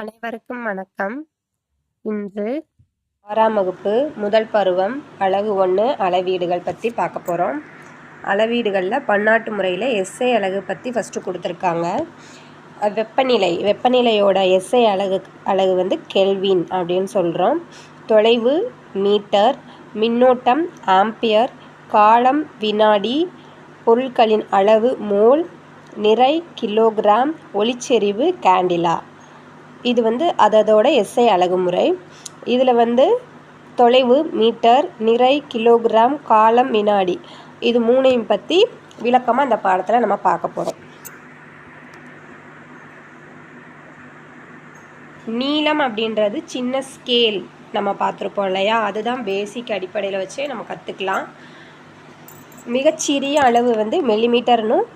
அனைவருக்கும் வணக்கம். இன்று ஆறாம் வகுப்பு முதல் பருவம் அழகு ஒன்று அளவீடுகள் பற்றி பார்க்க போகிறோம் அளவீடுகளில் பன்னாட்டு முறையில் எஸ்ஐ அலகு பற்றி ஃபஸ்ட்டு கொடுத்துருக்காங்க. வெப்பநிலை வெப்பநிலையோட எஸ்ஐ அலகு அலகு வந்து கெல்வின் அப்படின்னு சொல்கிறோம் தொலைவு மீட்டர் மின்னோட்டம் ஆம்பியர் காலம் வினாடி பொருட்களின் அளவு மோல் நிறை கிலோகிராம் ஒளிச்செறிவு கேண்டிலா. இது வந்து அதோட எஸ்ஐ அழகுமுறை. இதில் வந்து தொலைவு மீட்டர் நிறை கிலோகிராம் காலம் வினாடி. இது மூணையும் பற்றி விளக்கமாக இந்த பாடத்தில் நம்ம பார்க்க போகிறோம் நீளம் அப்படின்றது சின்ன ஸ்கேல் நம்ம பார்த்துருப்போம் இல்லையா? அதுதான் பேசிக் அடிப்படையில் வச்சே நம்ம கற்றுக்கலாம் மிகச்சிறிய அளவு வந்து மில்லிமீட்டர்னும்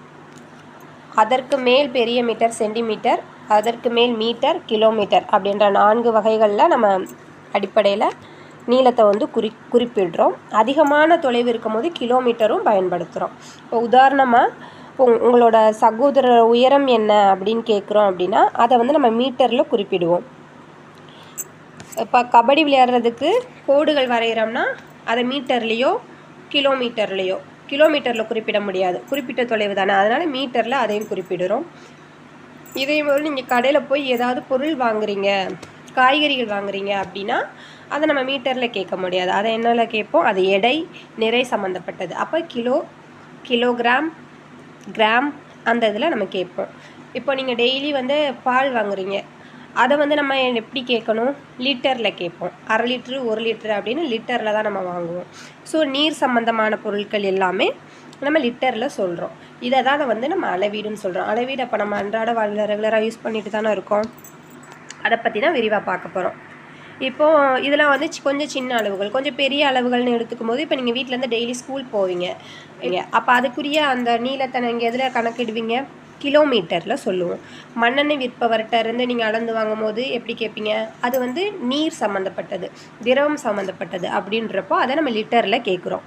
அதற்கு மேல் பெரிய மீட்டர் சென்டிமீட்டர் அதற்கு மேல் மீட்டர் கிலோமீட்டர் அப்படின்ற நான்கு வகைகளில் நம்ம அடிப்படையில் நீளத்தை வந்து குறி குறிப்பிடுறோம். அதிகமான தொலைவு இருக்கும்போது கிலோமீட்டரும் பயன்படுத்துகிறோம் இப்போ உதாரணமாக உங்களோட சகோதரர் உயரம் என்ன அப்படின்னு கேட்குறோம் அப்படின்னா அதை வந்து நம்ம மீட்டரில் குறிப்பிடுவோம். இப்போ கபடி விளையாடுறதுக்கு கோடுகள் வரைகிறோம்னா அதை மீட்டர்லேயோ கிலோமீட்டர்லேயோ கிலோமீட்டரில் குறிப்பிட முடியாது. குறிப்பிட்ட தொலைவு தானே. அதனால் மீட்டரில் அதையும் குறிப்பிடுறோம். இதே மாதிரி நீங்கள் கடையில் போய் ஏதாவது பொருள் வாங்குறீங்க காய்கறிகள் வாங்குறீங்க அப்படின்னா அதை நம்ம மீட்டரில் கேட்க முடியாது. அதை என்னால் கேட்போம்? அது எடை நிறை சம்மந்தப்பட்டது அப்போ கிலோ கிலோகிராம் கிராம் அந்த இதில் நம்ம கேட்போம். இப்போ நீங்கள் டெய்லி வந்து பால் வாங்குறீங்க. அதை வந்து நம்ம எப்படி கேட்கணும்? லிட்டரில் கேட்போம். அரை லிட்ரு ஒரு லிட்ரு அப்படின்னு லிட்டரில் தான் நம்ம வாங்குவோம். ஸோ நீர் சம்மந்தமான பொருட்கள் எல்லாமே நம்ம லிட்டரில் சொல்கிறோம் இதை தான் வந்து நம்ம அளவீடுன்னு சொல்கிறோம் அளவீடு அப்போ நம்ம அன்றாட வாழ்வில் ரெகுலராக யூஸ் பண்ணிட்டு தானே இருக்கோம். அதை பற்றி தான் விரிவாக பார்க்க போகிறோம் இப்போது இதெல்லாம் வந்து கொஞ்சம் சின்ன அளவுகள் கொஞ்சம் பெரிய அளவுகள்னு எடுத்துக்கும் போது இப்போ நீங்கள் வீட்டிலேருந்து டெய்லி ஸ்கூல் போவீங்க. அப்போ அதுக்குரிய அந்த நீளத்தை நீங்கள் எதில் கணக்கிடுவீங்க? கிலோமீட்டரில் சொல்லுவோம். மண்ணெண்ணெய் விற்பவர்கிட்ட இருந்து நீங்கள் அளந்து வாங்கும் போது எப்படி கேட்பீங்க? அது வந்து நீர் சம்மந்தப்பட்டது திரவம் சம்மந்தப்பட்டது அப்படின்றப்போ அதை நம்ம லிட்டரில் கேட்குறோம்.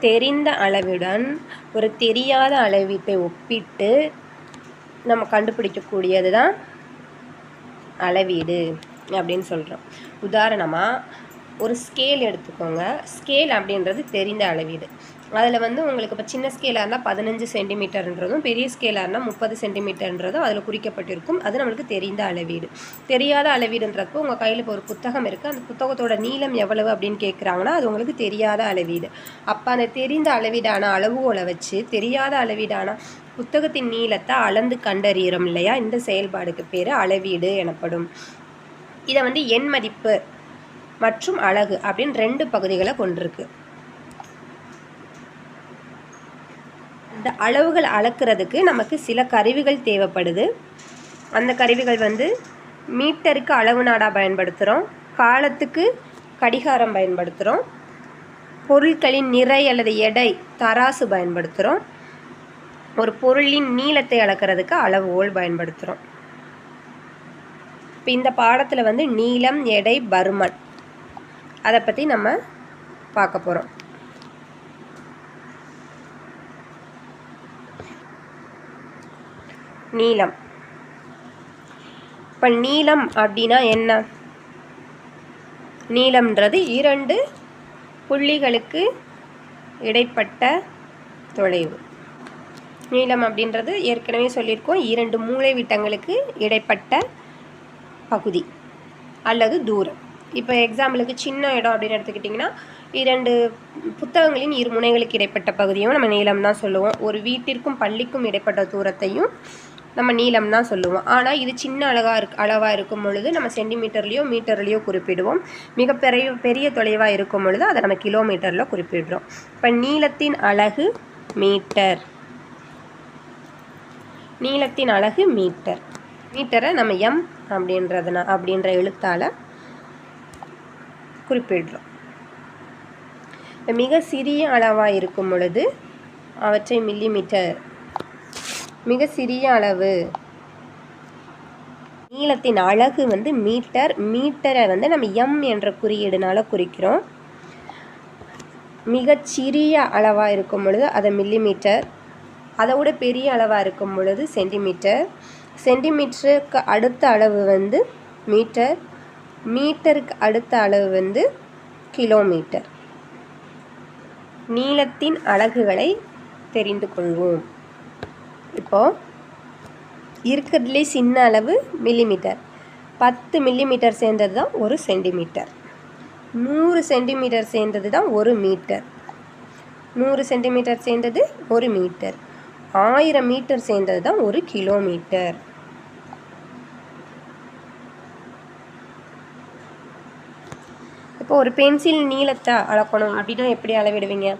தெரிந்த அளவுடன் ஒரு தெரியாத அளவீட்டை ஒப்பிட்டு நம்ம கண்டுபிடிக்கக்கூடியது தான் அளவீடு அப்படின்னு சொல்கிறோம் உதாரணமாக ஒரு ஸ்கேல் எடுத்துக்கோங்க. ஸ்கேல் அப்படின்றது தெரிந்த அளவீடு. அதில் வந்து உங்களுக்கு இப்போ சின்ன ஸ்கேலாக இருந்தால் பதினஞ்சு சென்டிமீட்டர்ன்றதும் பெரிய ஸ்கேலாக இருந்தால் முப்பது சென்டிமீட்டர்ன்றதும் அதில் குறிக்கப்பட்டிருக்கும். அது நம்மளுக்கு தெரிந்த அளவீடு. தெரியாத அளவீடுன்றப்போ உங்கள் கையில் இப்போ ஒரு புத்தகம் இருக்குது அந்த புத்தகத்தோட நீளம் எவ்வளவு அப்படின்னு கேட்குறாங்கன்னா அது உங்களுக்கு தெரியாத அளவீடு. அப்போ அந்த தெரிந்த அளவீடான அளவுகோலை வச்சு தெரியாத அளவீடான புத்தகத்தின் நீளத்தை அளந்து கண்டறிகிறோம் இல்லையா? இந்த செயல்பாடுக்கு பேர் அளவீடு எனப்படும். இதை வந்து எண் மதிப்பு மற்றும் அழகு அப்படின்னு ரெண்டு பகுதிகளை கொண்டிருக்கு. இந்த அளவுகள் அளக்கிறதுக்கு நமக்கு சில கருவிகள் தேவைப்படுது. அந்த கருவிகள் வந்து மீட்டருக்கு அளவு நாடாக பயன்படுத்துகிறோம் காலத்துக்கு கடிகாரம் பயன்படுத்துகிறோம் பொருட்களின் நிறை அல்லது எடை தராசு பயன்படுத்துகிறோம் ஒரு பொருளின் நீளத்தை அளக்கிறதுக்கு அளவுகோல் பயன்படுத்துகிறோம் இப்போ இந்த பாடத்தில் வந்து நீளம் எடை பருமன். அதை பற்றி நம்ம பார்க்க போகிறோம் நீளம். இப்போ நீளம் அப்படின்னா என்ன? நீளம்ன்றது இரண்டு புள்ளிகளுக்கு இடைப்பட்ட தொலைவு. நீளம் அப்படின்றது ஏற்கனவே சொல்லியிருக்கோம். இரண்டு மூலைவிட்டங்களுக்கு இடைப்பட்ட பகுதி அல்லது தூரம். இப்போ எக்ஸாம்பிளுக்கு சின்ன இடம் அப்படின்னு எடுத்துக்கிட்டிங்கன்னா இரண்டு புத்தகங்களின் இரு முனைகளுக்கு இடைப்பட்ட பகுதியும் நம்ம நீளம் தான் சொல்லுவோம். ஒரு வீட்டிற்கும் பள்ளிக்கும் இடைப்பட்ட தூரத்தையும் நம்ம நீளம் தான் சொல்லுவோம். ஆனால் இது சின்ன அழகாக இருக் அளவாக இருக்கும் பொழுது நம்ம சென்டிமீட்டர்லேயோ மீட்டர்லேயோ குறிப்பிடுவோம். மிக பெரிய பெரிய தொலைவாக இருக்கும் பொழுது அதை நம்ம கிலோமீட்டரில் குறிப்பிடுறோம். இப்போ நீளத்தின் அழகு மீட்டர். நீளத்தின் அழகு மீட்டர். மீட்டரை நம்ம எம் அப்படின்றதுனா அப்படின்ற எழுத்தால் குறிப்பிடுறோம். மிக சிறிய அளவாக இருக்கும் பொழுது அவற்றை மில்லிமீட்டர் மிக சிறிய அளவு. நீளத்தின் அலகு வந்து மீட்டர். மீட்டரை வந்து நம்ம எம் என்ற குறியீடுனால குறிக்கிறோம். மிகச்சிறிய அளவாக இருக்கும் பொழுது அதை மில்லிமீட்டர் அதை விட பெரிய அளவாக இருக்கும் பொழுது சென்டிமீட்டர் சென்டிமீட்டருக்கு அடுத்த அளவு வந்து மீட்டர். மீட்டருக்கு அடுத்த அளவு வந்து கிலோமீட்டர் நீளத்தின் அலகுகளை தெரிந்து கொள்வோம். இப்போது இருக்கிறதுலே சின்ன அளவு மில்லிமீட்டர் பத்து மில்லிமீட்டர் சேர்ந்தது தான் ஒரு சென்டிமீட்டர் நூறு சென்டிமீட்டர் சேர்ந்தது தான் ஒரு மீட்டர் நூறு சென்டிமீட்டர் சேர்ந்தது ஒரு மீட்டர் ஆயிரம் மீட்டர் சேர்ந்தது தான் ஒரு கிலோமீட்டர் இப்போ ஒரு பென்சில் நீளத்தை அளக்கணும் அப்படின்னா எப்படி அளவிடுவீங்க?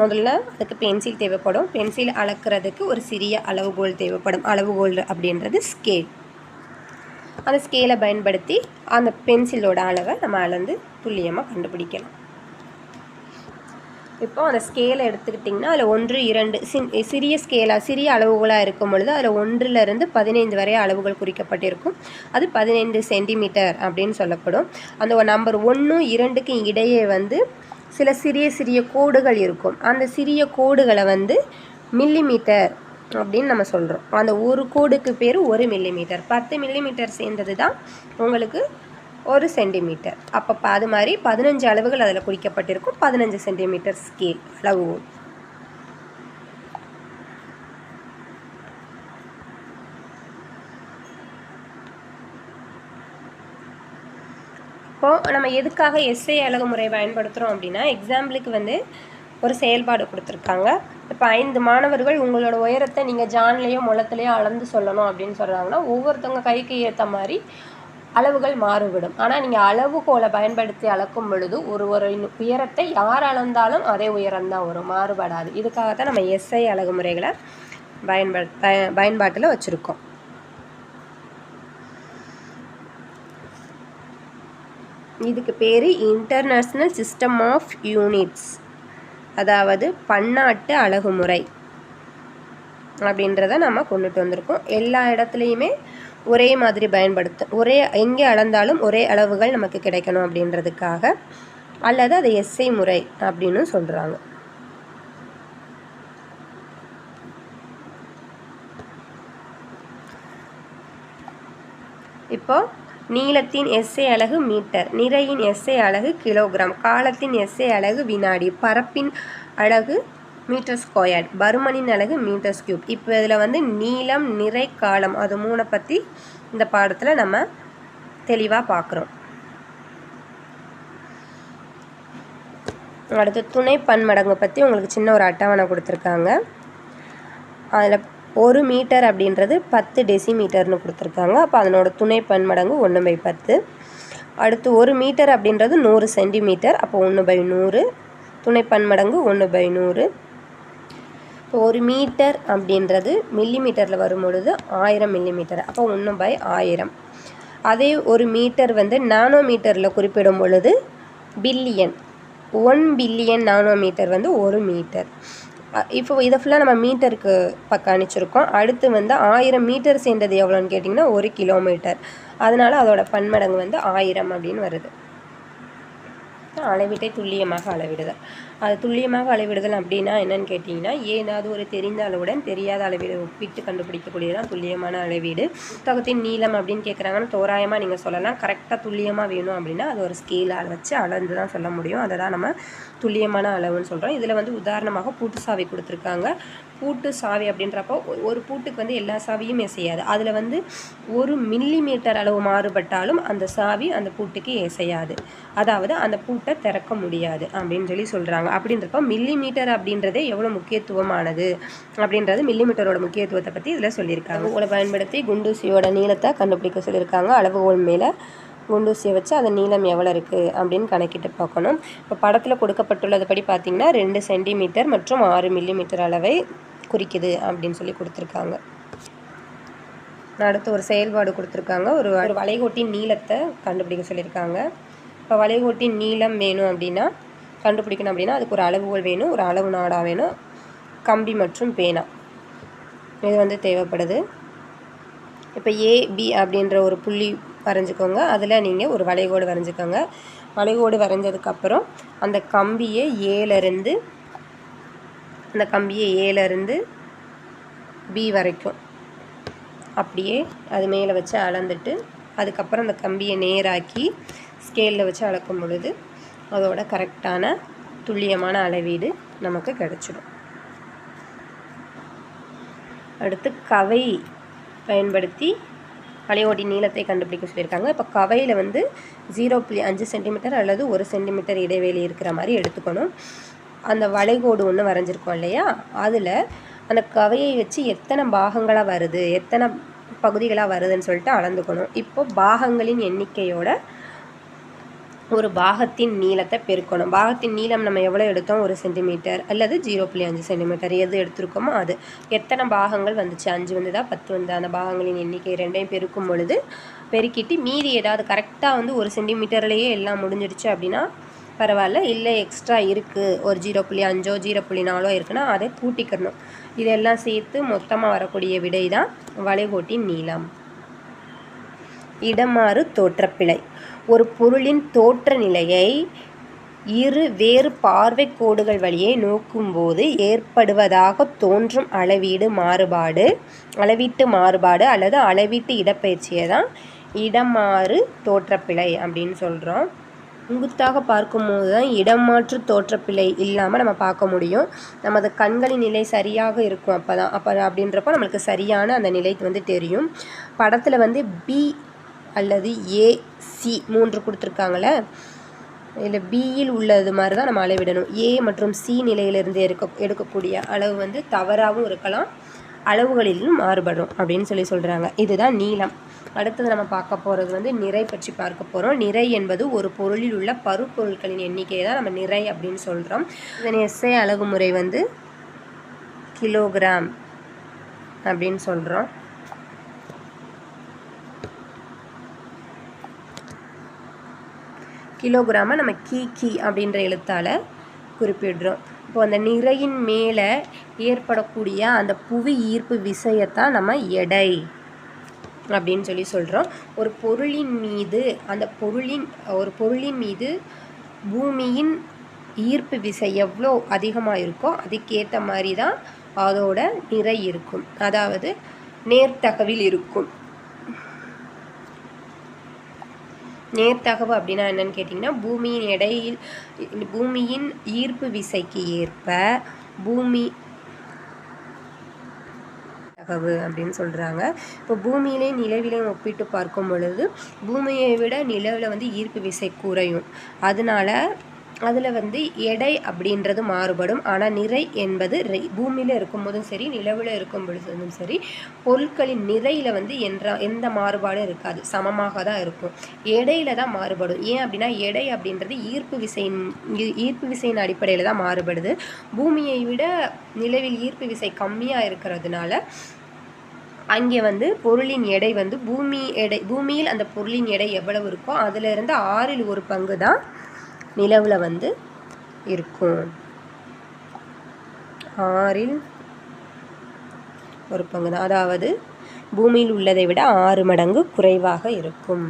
முதல்ல அதுக்கு பென்சில் தேவைப்படும். பென்சில் அளக்கிறதுக்கு ஒரு சிறிய அளவுகோல் தேவைப்படும். அளவுகோல் அப்படின்றது ஸ்கேல் அந்த ஸ்கேலை பயன்படுத்தி அந்த பென்சிலோட அளவை நம்ம அளந்து துல்லியமாக கண்டுபிடிக்கலாம். இப்போ அந்த ஸ்கேலை எடுத்துக்கிட்டிங்கன்னா அதில் ஒன்று இரண்டு சின் சிறிய ஸ்கேலாக சிறிய அளவுகளாக இருக்கும் பொழுது அதில் ஒன்றிலிருந்து பதினைந்து வரை அளவுகள் குறிக்கப்பட்டிருக்கும். அது பதினைந்து சென்டிமீட்டர் அப்படின்னு சொல்லப்படும். அந்த நம்பர் ஒன்று இரண்டுக்கு இடையே வந்து சில சிறிய சிறிய கோடுகள் இருக்கும். அந்த சிறிய கோடுகளை வந்து மில்லிமீட்டர் அப்படின்னு நம்ம சொல்கிறோம் அந்த ஒரு கோடுக்கு பேர் ஒரு மில்லிமீட்டர் பத்து மில்லிமீட்டர் சேர்ந்தது தான் உங்களுக்கு ஒரு சென்டிமீட்டர் அப்போ அது மாதிரி பதினஞ்சு அளவுகள் அதில் குறிக்கப்பட்டிருக்கும். பதினஞ்சு சென்டிமீட்டர் ஸ்கேல் அளவு. இப்போது நம்ம எதுக்காக எஸ்ஐ அழகுமுறை பயன்படுத்துகிறோம் அப்படின்னா எக்ஸாம்பிளுக்கு வந்து ஒரு செயல்பாடு கொடுத்துருக்காங்க. இப்போ ஐந்து மாணவர்கள் உங்களோட உயரத்தை நீங்கள் ஜான்லேயோ முளத்துலேயோ அளந்து சொல்லணும் அப்படின்னு சொல்கிறாங்கன்னா ஒவ்வொருத்தவங்க கைக்கு ஏற்ற மாதிரி அளவுகள் மாறுபடும் ஆனால் நீங்கள் அளவுகோலை பயன்படுத்தி அளக்கும் பொழுது ஒரு ஒரு உயரத்தை யார் அளந்தாலும் அதே உயரம்தான் வரும் மாறுபடாது. இதுக்காக தான் நம்ம எஸ்ஐ அழகு முறைகளை பயன்படு பயன்பாட்டில் வச்சுருக்கோம். இதுக்கு பேர் இன்டர்நேஷ்னல் சிஸ்டம் ஆஃப் யூனிட்ஸ் அதாவது பன்னாட்டு அழகுமுறை அப்படின்றத நம்ம கொண்டுட்டு வந்திருக்கோம். எல்லா இடத்துலையுமே ஒரே மாதிரி பயன்படுத்த ஒரே எங்கே அளந்தாலும் ஒரே அளவுகள் நமக்கு கிடைக்கணும் அப்படின்றதுக்காக அல்லது அது எஸ்ஐ முறை அப்படின்னு சொல்கிறாங்க இப்போ நீளத்தின் எஸ்ஐ அலகு மீட்டர் நிறையின் எஸ்ஐ அலகு கிலோகிராம் காலத்தின் எஸ்ஐ அலகு வினாடி பரப்பின் அலகு மீட்டர் ஸ்கொயர்ட் பருமனின் அலகு மீட்டர் கியூப். இப்போ இதில் வந்து நீளம் நிறை காலம் அது மூணை பற்றி இந்த பாடத்தில் நம்ம தெளிவாக பார்க்குறோம். அடுத்து துணை பன்மடங்கு பற்றி உங்களுக்கு சின்ன ஒரு அட்டவணை கொடுத்துருக்காங்க. அதில் ஒரு மீட்டர் அப்படின்றது பத்து டெசிமீட்டர்னு கொடுத்துருக்காங்க. அப்போ அதனோட துணை பன்மடங்கு ஒன்று பை பத்து. அடுத்து ஒரு மீட்டர் அப்படின்றது நூறு சென்டிமீட்டர். அப்போ ஒன்று பை நூறு. துணை பன்மடங்கு ஒன்று பை நூறு. இப்போ ஒரு மீட்டர் அப்படின்றது மில்லி மீட்டரில் வரும் பொழுது ஆயிரம் மில்லி மீட்டர் அப்போ ஒன்று பை ஆயிரம். அதே ஒரு மீட்டர் வந்து நானோ மீட்டரில் குறிப்பிடும் பொழுது billion. One billion nanometre வந்து ஒரு மீட்டர். இப்போ இதை ஃபுல்லாக நம்ம மீட்டருக்கு பக்கம் அணிச்சிருக்கோம் அடுத்து வந்து ஆயிரம் மீட்டர் சேர்ந்தது எவ்வளோன்னு கேட்டிங்கன்னா ஒரு கிலோமீட்டர் அதனால் அதோட பன்மடங்கு வந்து ஆயிரம் அப்படின்னு வருது. அளவீட்டை துல்லியமாக அளவிடுதல். அது துல்லியமாக அளவிடுதல் அப்படின்னா என்னன்னு கேட்டிங்கன்னா ஏதாவது ஒரு தெரிந்த அளவுடன் தெரியாத அளவீடு ஒப்பிட்டு கண்டுபிடிக்கக்கூடியதான் துல்லியமான அளவீடு. புத்தகத்தின் நீளம் அப்படின்னு கேட்குறாங்கன்னு தோராயமாக நீங்கள் சொல்லலாம். கரெக்டாக துல்லியமாக வேணும் அப்படின்னா அது ஒரு ஸ்கேலால் வச்சு அளந்து தான் சொல்ல முடியும். அதை தான் நம்ம துல்லியமான அளவுன்னு சொல்கிறோம் இதில் வந்து உதாரணமாக பூட்டு சாவி கொடுத்துருக்காங்க. பூட்டு சாவி அப்படின்றப்போ ஒரு பூட்டுக்கு வந்து எல்லா சாவியும் எசையாது அதில் வந்து ஒரு மில்லி மீட்டர் அளவு மாறுபட்டாலும் அந்த சாவி அந்த பூட்டுக்கு எசையாது அதாவது அந்த பூட்டை திறக்க முடியாது அப்படின்னு சொல்லி சொல்கிறாங்க அப்படின்றப்போ மில்லி மீட்டர் அப்படின்றதே எவ்வளோ முக்கியத்துவமானது அப்படின்றது மில்லி மீட்டரோட முக்கியத்துவத்தை பற்றி இதில் சொல்லியிருக்காங்க. உங்களை பயன்படுத்தி குண்டூசியோட நீளத்தை கண்டுபிடிக்க சொல்லியிருக்காங்க. அளவுகோல் மேலே குண்டூசியை வச்சு அதன் நீளம் எவ்வளோ இருக்குது அப்படின்னு கணக்கிட்டு பார்க்கணும். இப்போ படத்தில் கொடுக்கப்பட்டுள்ளது படி பார்த்திங்கன்னா ரெண்டு சென்டிமீட்டர் மற்றும் ஆறு மில்லிமீட்டர் அளவை குறிக்குது அப்படின்னு சொல்லி கொடுத்துருக்காங்க. அடுத்து ஒரு செயல்பாடு கொடுத்துருக்காங்க. ஒரு ஒரு வளைகோட்டின் நீளத்தை கண்டுபிடிக்க சொல்லியிருக்காங்க. இப்போ வளைகோட்டின் நீளம் வேணும் அப்படின்னா கண்டுபிடிக்கணும் அப்படின்னா அதுக்கு ஒரு அளவுகோல் வேணும் ஒரு அளவு நாடா வேணும். கம்பி மற்றும் பேனா. இது வந்து தேவைப்படுது. இப்போ ஏபி அப்படின்ற ஒரு புள்ளி வரைஞ்சிக்கோங்க. அதில் நீங்கள் ஒரு வளைகோடு வரைஞ்சிக்கோங்க. வளைகோடு வரைஞ்சதுக்கப்புறம் அந்த கம்பியை ஏலேருந்து அந்த கம்பியை ஏலேருந்து பி வரைக்கும். அப்படியே அது மேலே வச்சு அளந்துட்டு அதுக்கப்புறம் அந்த கம்பியை நேராக்கி ஸ்கேலில் வச்சு அளக்கும் பொழுது அதோட கரெக்டான துல்லியமான அளவீடு நமக்கு கிடச்சிடும். அடுத்து கவை பயன்படுத்தி வளையோடி நீளத்தை கண்டுபிடிக்க சொல்லியிருக்காங்க. இப்போ கவையில் வந்து ஜீரோ புள்ளி அஞ்சு சென்டிமீட்டர் அல்லது ஒரு சென்டிமீட்டர் இடைவெளி இருக்கிற மாதிரி எடுத்துக்கணும். அந்த வளைகோடு ஒன்று வரைஞ்சிருக்கோம் இல்லையா? அதில் அந்த கவையை வச்சு எத்தனை பாகங்களாக வருது எத்தனை பகுதிகளாக வருதுன்னு சொல்லிட்டு அளந்துக்கணும். இப்போ பாகங்களின் எண்ணிக்கையோட ஒரு பாகத்தின் நீளத்தை பெருக்கணும். பாகத்தின் நீளம் நம்ம எவ்வளோ எடுத்தோம்? ஒரு சென்டிமீட்டர் அல்லது ஜீரோ புள்ளி அஞ்சு சென்டிமீட்டர். எது எடுத்திருக்கோமோ அது. எத்தனை பாகங்கள் வந்துச்சு? அஞ்சு வந்ததா? பத்து வந்தா அந்த பாகங்களின் எண்ணிக்கை ரெண்டையும் பெருக்கும் பொழுது பெருக்கிட்டு மீதி ஏதாவது கரெக்டாக வந்து ஒரு சென்டிமீட்டர்லேயே எல்லாம் முடிஞ்சிடுச்சு அப்படின்னா பரவாயில்ல. இல்லை எக்ஸ்ட்ரா இருக்குது ஒரு ஜீரோ புள்ளி அஞ்சோ ஜீரோ புள்ளி நாலோ இருக்குன்னா அதை கூட்டிக்கிறணும் இதெல்லாம் சேர்த்து மொத்தமாக வரக்கூடிய விடை தான் வளைகோட்டின் நீளம். இடமாறு தோற்றப்பிழை. ஒரு பொருளின் தோற்ற நிலையை இரு வேறு பார்வை கோடுகள் வழியே நோக்கும்போது ஏற்படுவதாக தோன்றும் அளவீடு மாறுபாடு அளவீட்டு மாறுபாடு அல்லது அளவீட்டு இடப்பெயர்ச்சியை தான் இடமாறு தோற்றப்பிழை அப்படின்னு சொல்கிறோம் செங்குத்தாக பார்க்கும்போது தான் இடமாற்று தோற்றப்பிழை இல்லாமல் நம்ம பார்க்க முடியும். நமது கண்களின் நிலை சரியாக இருக்கும் அப்போ தான் அப்போ அப்படின்றப்போ நம்மளுக்கு சரியான அந்த நிலை வந்து தெரியும். படத்தில் வந்து பி அல்லது ஏ சி மூன்று கொடுத்துருக்காங்களே இதில் பியில் உள்ளது மாதிரி தான் நம்ம அளவிடணும். ஏ மற்றும் சி நிலையிலிருந்து எடுக்க எடுக்கக்கூடிய அளவு வந்து தவறாகவும் இருக்கலாம். அளவுகளிலும் மாறுபடும் அப்படின்னு சொல்லி சொல்கிறாங்க இதுதான் நீளம். அடுத்தது நம்ம பார்க்க போகிறது வந்து நிறை பற்றி பார்க்க போகிறோம் நிறை என்பது ஒரு பொருளில் உள்ள பருப்பொருட்களின் எண்ணிக்கையை தான் நம்ம நிறை அப்படின்னு சொல்கிறோம் இதன் எஸ்ஐ அழகுமுறை வந்து கிலோகிராம் அப்படின்னு சொல்கிறோம் கிலோகிராமை நம்ம கீ கீ அப்படின்ற எழுத்தால் குறிப்பிடுறோம். இப்போ அந்த நிறையின் மேலே ஏற்படக்கூடிய அந்த புவி ஈர்ப்பு விசையத்தான் நம்ம எடை அப்படின்னு சொல்லி சொல்கிறோம் ஒரு பொருளின் மீது அந்த பொருளின் ஒரு பொருளின் மீது பூமியின் ஈர்ப்பு விசை எவ்வளோ அதிகமாக இருக்கோ அதுக்கேற்ற மாதிரி தான் அதோட நிறை இருக்கும். அதாவது நேர்த்தகவில் இருக்கும். நேர்த்தகவு அப்படின்னா என்னன்னு கேட்டிங்கன்னா பூமியின் எடையில் பூமியின் ஈர்ப்பு விசைக்கு ஏற்ப பூமி தகவு அப்படின்னு சொல்கிறாங்க இப்போ பூமியிலே நிலவிலையும் ஒப்பிட்டு பார்க்கும் பொழுது பூமியை விட நிலவில் வந்து ஈர்ப்பு விசை குறையும். அதனால அதில் வந்து எடை அப்படின்றது மாறுபடும். ஆனால் நிறை என்பது பூமியில் இருக்கும்போதும் சரி நிலவில் இருக்கும் பொழுதும் சரி பொருட்களின் நிறையில் வந்து என்ற எந்த மாறுபாடும் இருக்காது. சமமாக தான் இருக்கும். எடையில் தான் மாறுபடும். ஏன் அப்படின்னா எடை அப்படின்றது ஈர்ப்பு விசையின் ஈர்ப்பு விசையின் அடிப்படையில் தான் மாறுபடுது. பூமியை விட நிலவில் ஈர்ப்பு விசை கம்மியாக இருக்கிறதுனால அங்கே வந்து பொருளின் எடை வந்து பூமி எடை பூமியில் அந்த பொருளின் எடை எவ்வளவு இருக்கோ அதிலிருந்து ஆறில் ஒரு பங்கு தான் நிலவில் வந்து இருக்கும். ஆறில் ஒரு பங்கு. தான் அதாவது பூமியில் உள்ளதை விட ஆறு மடங்கு குறைவாக இருக்கும்.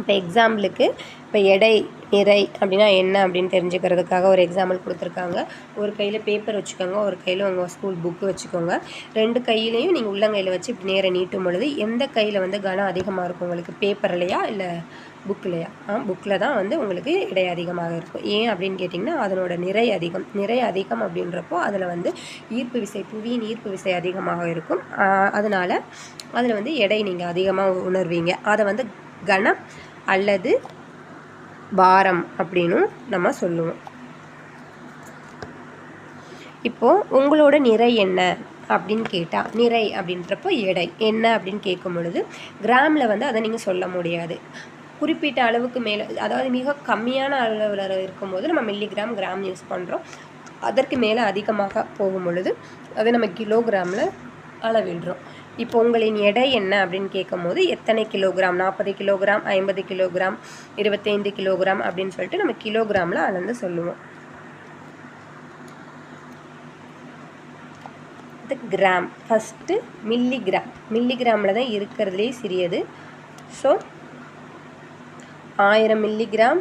இப்போ எக்ஸாம்பிளுக்கு இப்போ எடை நிறை அப்படின்னா என்ன அப்படின்னு தெரிஞ்சுக்கிறதுக்காக ஒரு எக்ஸாம்பிள் கொடுத்துருக்காங்க. ஒரு கையில் பேப்பர் வச்சுக்கோங்க ஒரு கையில் உங்கள் ஸ்கூல் புக்கு வச்சுக்கோங்க. ரெண்டு கையிலையும் நீங்கள் உள்ளங்கையில் வச்சு இப்படி நேரம் நீட்டும் பொழுது எந்த கையில் வந்து கனம் அதிகமாக இருக்கும் உங்களுக்கு? பேப்பர்லையா இல்லை புக்கிலையா ஆ புக்கில் தான் வந்து உங்களுக்கு இடை அதிகமாக இருக்கும். ஏன் அப்படின்னு கேட்டிங்கன்னா அதனோட நிறை அதிகம். நிறை அதிகம் அப்படின்றப்போ அதில் வந்து ஈர்ப்பு விசை புவியின் ஈர்ப்பு விசை அதிகமாக இருக்கும். அதனால் அதில் வந்து எடை நீங்கள் அதிகமாக உணர்வீங்க. அதை வந்து கனம் அல்லது பாரம் அப்படின்னும் நம்ம சொல்லுவோம். இப்போது உங்களோட நிறை என்ன அப்படின்னு கேட்டால் நிறை அப்படின்றப்போ எடை. என்ன அப்படின்னு கேட்கும் பொழுது கிராமில் வந்து அதை நீங்கள் சொல்ல முடியாது. குறிப்பிட்ட அளவுக்கு மேலே அதாவது மிக கம்மியான அளவில் இருக்கும்போது நம்ம மில்லிகிராம் கிராம் யூஸ் பண்ணுறோம் அதற்கு மேலே அதிகமாக போகும் பொழுது அதை நம்ம கிலோகிராமில் அளவிடுறோம். இப்போ உங்களின் எடை என்ன அப்படின்னு கேட்கும்போது எத்தனை கிலோகிராம் நாற்பது கிலோகிராம் ஐம்பது கிலோகிராம் இருபத்தைந்து கிலோகிராம் அப்படின்னு சொல்லிட்டு நம்ம கிலோகிராமில் அளந்து சொல்லுவோம். இது கிராம் ஃபஸ்ட்டு மில்லிகிராம் மில்லிகிராமில் தான் இருக்கிறதுலே சிறியது. ஸோ ஆயிரம் மில்லிகிராம்.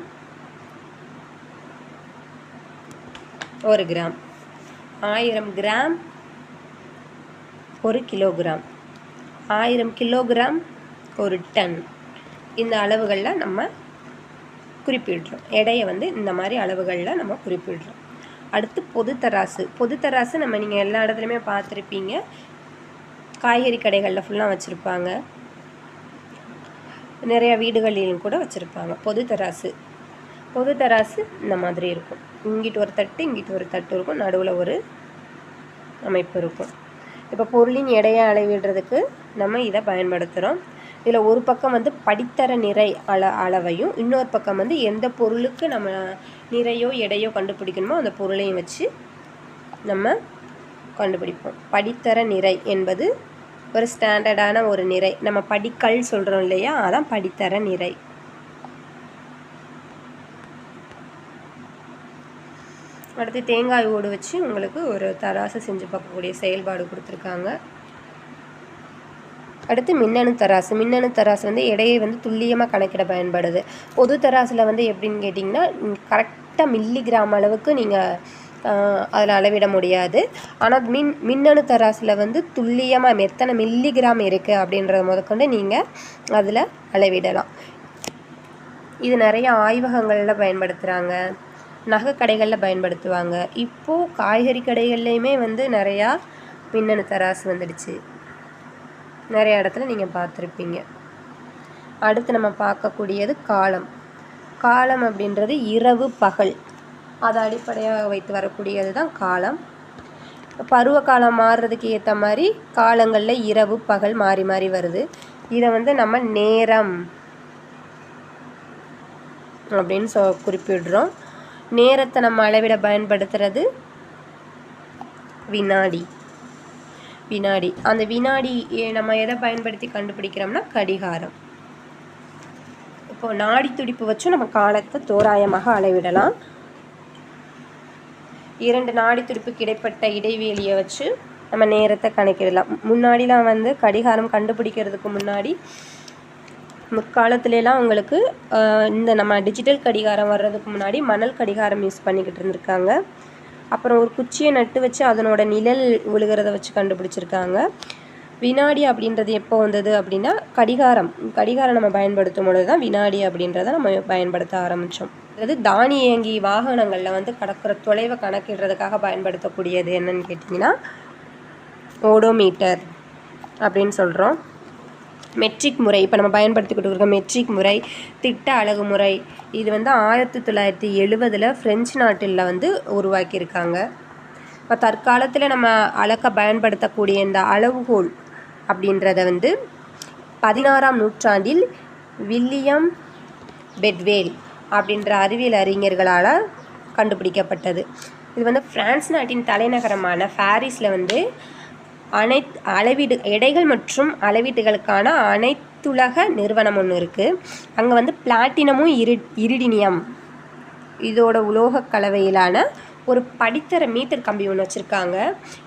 ஒரு கிராம். ஆயிரம் கிராம். ஒரு கிலோகிராம். ஆயிரம் கிலோகிராம் ஒரு டன். இந்த அளவுகளில் நம்ம குறிப்பிடுறோம். எடையை வந்து இந்த மாதிரி அளவுகளில் நம்ம குறிப்பிடுறோம். அடுத்து பொதுத்தராசு பொதுத்தராசு நம்ம நீங்கள் எல்லா இடத்துலையுமே பார்த்துருப்பீங்க. காய்கறி கடைகளில் ஃபுல்லாக வச்சுருப்பாங்க. நிறையா வீடுகளிலும் கூட வச்சுருப்பாங்க. பொது தராசு பொது தராசு இந்த மாதிரி இருக்கும். இங்கிட்டு ஒரு தட்டு இங்கிட்டு ஒரு தட்டு இருக்கும். நடுவில் ஒரு அமைப்பு இருக்கும். இப்போ பொருளின் எடையை அளவிடுறதுக்கு நம்ம இதை பயன்படுத்துகிறோம் இதில் ஒரு பக்கம் வந்து படித்தர நிறை அள அளவையும் இன்னொரு பக்கம் வந்து எந்த பொருளுக்கு நம்ம நிறையோ எடையோ கண்டுபிடிக்கணுமோ அந்த பொருளையும் வச்சு நம்ம கண்டுபிடிப்போம். படித்தர நிறை என்பது ஒரு ஸ்டாண்டர்டான ஒரு நிறை. நம்ம படிக்கல் சொல்கிறோம் இல்லையா? அதான் படித்தர நிறை. அடுத்து தேங்காய் ஓடு வச்சு உங்களுக்கு ஒரு தராசு செஞ்சு பார்க்கக்கூடிய செயல்பாடு கொடுத்துருக்காங்க. அடுத்து மின்னணு தராசு. மின்னணு தராசு வந்து எடையை வந்து துல்லியமாக கணக்கிட பயன்படுது. பொது தராசில் வந்து எப்படின்னு கேட்டிங்கன்னா கரெக்டாக மில்லிகிராம் அளவுக்கு நீங்கள் அதில் அளவிட முடியாது. ஆனால் மின் மின்னணு தராசில் வந்து துல்லியமாக எத்தனை மில்லிகிராம் இருக்குது அப்படின்றத முதற்கொண்டு நீங்கள் அதில் அளவிடலாம். இது நிறைய ஆய்வகங்களில் பயன்படுத்துகிறாங்க. நகை கடைகளில் பயன்படுத்துவாங்க. இப்போது காய்கறி கடைகள்லையுமே வந்து நிறையா மின்னணு தராசு வந்துடுச்சு. நிறைய இடத்துல நீங்கள் பார்த்துருப்பீங்க. அடுத்து நம்ம பார்க்கக்கூடியது காலம். காலம் அப்படின்றது இரவு பகல். அதை அடிப்படையாக வைத்து வரக்கூடியது தான் காலம். பருவ காலம் மாறுறதுக்கு ஏற்ற மாதிரி காலங்களில் இரவு பகல் மாறி மாறி வருது. இதை வந்து நம்ம நேரம் அப்படின்னு சொ குறிப்பிடுறோம். நேரத்தை நம்ம அளவிட பயன்படுத்துறது வினாடி. வினாடி. அந்த வினாடி நம்ம எதை பயன்படுத்தி கண்டுபிடிக்கிறோம்னா கடிகாரம். இப்போ நாடி துடிப்பு வச்சும் நம்ம காலத்தை தோராயமாக அளவிடலாம். இரண்டு நாடி துடிப்புக்கு இடைப்பட்ட இடைவெளியை வச்சு நம்ம நேரத்தை கணக்கிடலாம். முன்னாடிலாம் வந்து கடிகாரம் கண்டுபிடிக்கிறதுக்கு முன்னாடி முற்காலத்துலலாம் உங்களுக்கு இந்த நம்ம டிஜிட்டல் கடிகாரம் வர்றதுக்கு முன்னாடி மணல் கடிகாரம் யூஸ் பண்ணிக்கிட்டு இருந்திருக்காங்க. அப்புறம் ஒரு குச்சியை நட்டு வச்சு அதனோட நிழல் விழுகிறத வச்சு கண்டுபிடிச்சிருக்காங்க. வினாடி அப்படின்றது எப்போ வந்தது அப்படின்னா கடிகாரம். கடிகாரம் நம்ம பயன்படுத்தும் பொழுது தான் வினாடி அப்படின்றத நம்ம பயன்படுத்த ஆரம்பித்தோம் அதாவது தானியங்கி வாகனங்களில் வந்து கடக்கிற தொலைவை கணக்கிடுறதுக்காக பயன்படுத்தக்கூடியது என்னன்னு கேட்டிங்கன்னா ஓடோமீட்டர் அப்படின்னு சொல்கிறோம் மெட்ரிக் முறை இப்போ நம்ம பயன்படுத்திக்கிட்டு இருக்க மெட்ரிக் முறை திட்ட அழகு முறை இது வந்து ஆயிரத்தி தொள்ளாயிரத்தி எழுபதில் ஃப்ரெஞ்சு நாட்டில் வந்து உருவாக்கியிருக்காங்க. இப்போ தற்காலத்தில் நம்ம அளக்க பயன்படுத்தக்கூடிய இந்த அளவுகோல் அப்படின்றத வந்து பதினாறாம் நூற்றாண்டில் வில்லியம் பெட்வேல் அப்படின்ற அறிவியல் அறிஞர்களால் கண்டுபிடிக்கப்பட்டது. இது வந்து பிரான்ஸ் நாட்டின் தலைநகரமான பாரிஸில் வந்து அனைத் அளவீடு எடைகள் மற்றும் அளவீட்டுகளுக்கான அனைத்துலக நிறுவனம் ஒன்று இருக்குது அங்கே வந்து பிளாட்டினமும் இரு இரிடினியம் இதோட உலோக கலவையிலான ஒரு படித்தர மீட்டர் கம்பி ஒன்று வச்சுருக்காங்க.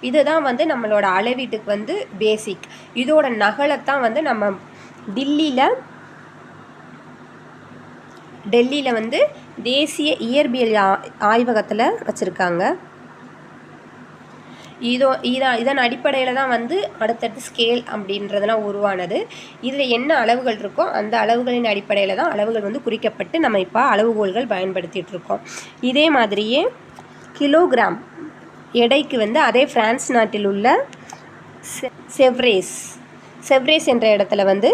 இதுதான் வந்து நம்மளோட அளவீட்டுக்கு வந்து பேசிக் இதோட நகலைத்தான் வந்து நம்ம டில்லியில் டெல்லியில் வந்து தேசிய இயற்பியல் ஆ- ஆய்வகத்தில் வச்சுருக்காங்க. இதோ இதான் இதன் அடிப்படையில் தான் வந்து அடுத்தடுத்து ஸ்கேல் அப்படின்றதெல்லாம் உருவானது. இதில் என்ன அளவுகள் இருக்கோ அந்த அளவுகளின் அடிப்படையில் தான் அளவுகள் வந்து குறிக்கப்பட்டு நம்ம இப்போ அளவுகோல்கள் பயன்படுத்திகிட்ருக்கோம் இதே மாதிரியே கிலோகிராம் எடைக்கு வந்து அதே பிரான்ஸ் நாட்டில் உள்ள செ- செவ்ரேஸ் செவ்ரேஸ் என்ற இடத்துல வந்து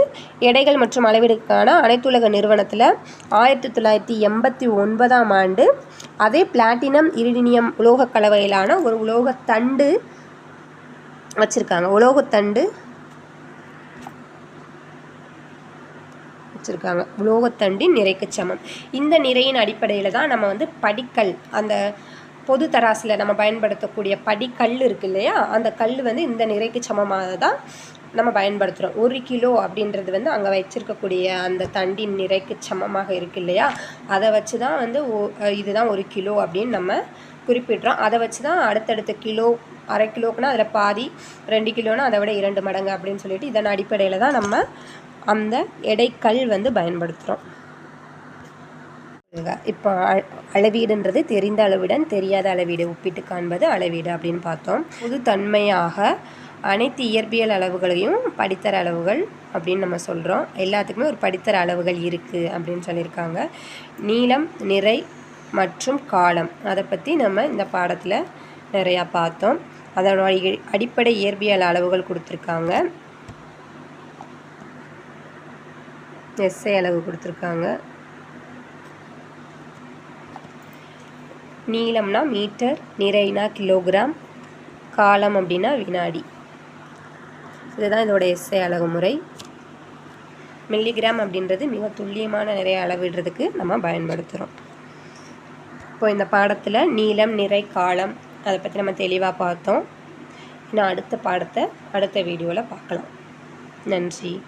எடைகள் மற்றும் அளவீடுக்கான அனைத்துலக நிறுவனத்தில் ஆயிரத்தி தொள்ளாயிரத்தி எண்பத்தி ஒன்பதாம் ஆண்டு அதே பிளாட்டினம் இரிடினியம் உலோக கலவையிலான ஒரு உலோகத்தண்டு வச்சுருக்காங்க. உலோகத்தண்டு வச்சுருக்காங்க. உலோகத்தண்டின் நிறைக்கு சமம். இந்த நிறையின் அடிப்படையில் தான் நம்ம வந்து படிக்கல் அந்த பொது தராசில் நம்ம பயன்படுத்தக்கூடிய படிக்கல் இருக்கு இல்லையா? அந்த கல் வந்து இந்த நிறைக்கு சமமாக தான் நம்ம பயன்படுத்துகிறோம் ஒரு கிலோ அப்படின்றது வந்து அங்கே வச்சிருக்கக்கூடிய அந்த தண்டின் நிறைக்கு சமமாக இருக்கு இல்லையா? அதை வச்சு தான் வந்து ஓ- இதுதான் ஒரு கிலோ அப்படின்னு நம்ம குறிப்பிடுறோம். அதை வச்சு தான் அடுத்தடுத்த கிலோ அரை கிலோக்குனா அதில் பாதி ரெண்டு கிலோனா அதை விட இரண்டு மடங்கு அப்படின்னு சொல்லிட்டு இதன் அடிப்படையில் தான் நம்ம அந்த எடைக்கல் வந்து பயன்படுத்துகிறோம் இப்போ அ- அளவீடுன்றது தெரிந்த அளவுடன் தெரியாத அளவீடு ஒப்பிட்டு காண்பது அளவீடு அப்படின்னு பார்த்தோம். புது தன்மையாக அனைத்து இயற்பியல் அளவுகளையும் படித்தர அளவுகள் அப்படின்னு நம்ம சொல்கிறோம் எல்லாத்துக்குமே ஒரு படித்தர அளவுகள் இருக்குது அப்படின்னு சொல்லியிருக்காங்க. நீளம் நிறை மற்றும் காலம். அதை பற்றி நம்ம இந்த பாடத்தில் நிறையா பார்த்தோம். அதனோட அடிப்படை இயற்பியல் அளவுகள் கொடுத்துருக்காங்க. எஸ்ஐ அளவு கொடுத்துருக்காங்க. நீளம்னா மீட்டர் நிறைனா கிலோகிராம் காலம் அப்படின்னா வினாடி. இதுதான் இதோட எஸ்ஐ அழகுமுறை. முறை மில்லிகிராம் அப்படின்றது மிக துல்லியமான நிறைய அளவிடுறதுக்கு நம்ம பயன்படுத்துகிறோம் இப்போ இந்த பாடத்தில் நீளம் நிறை காலம் அதை பற்றி நம்ம தெளிவாக பார்த்தோம். இன்னும் அடுத்த பாடத்தை அடுத்த வீடியோவில் பார்க்கலாம். நன்றி.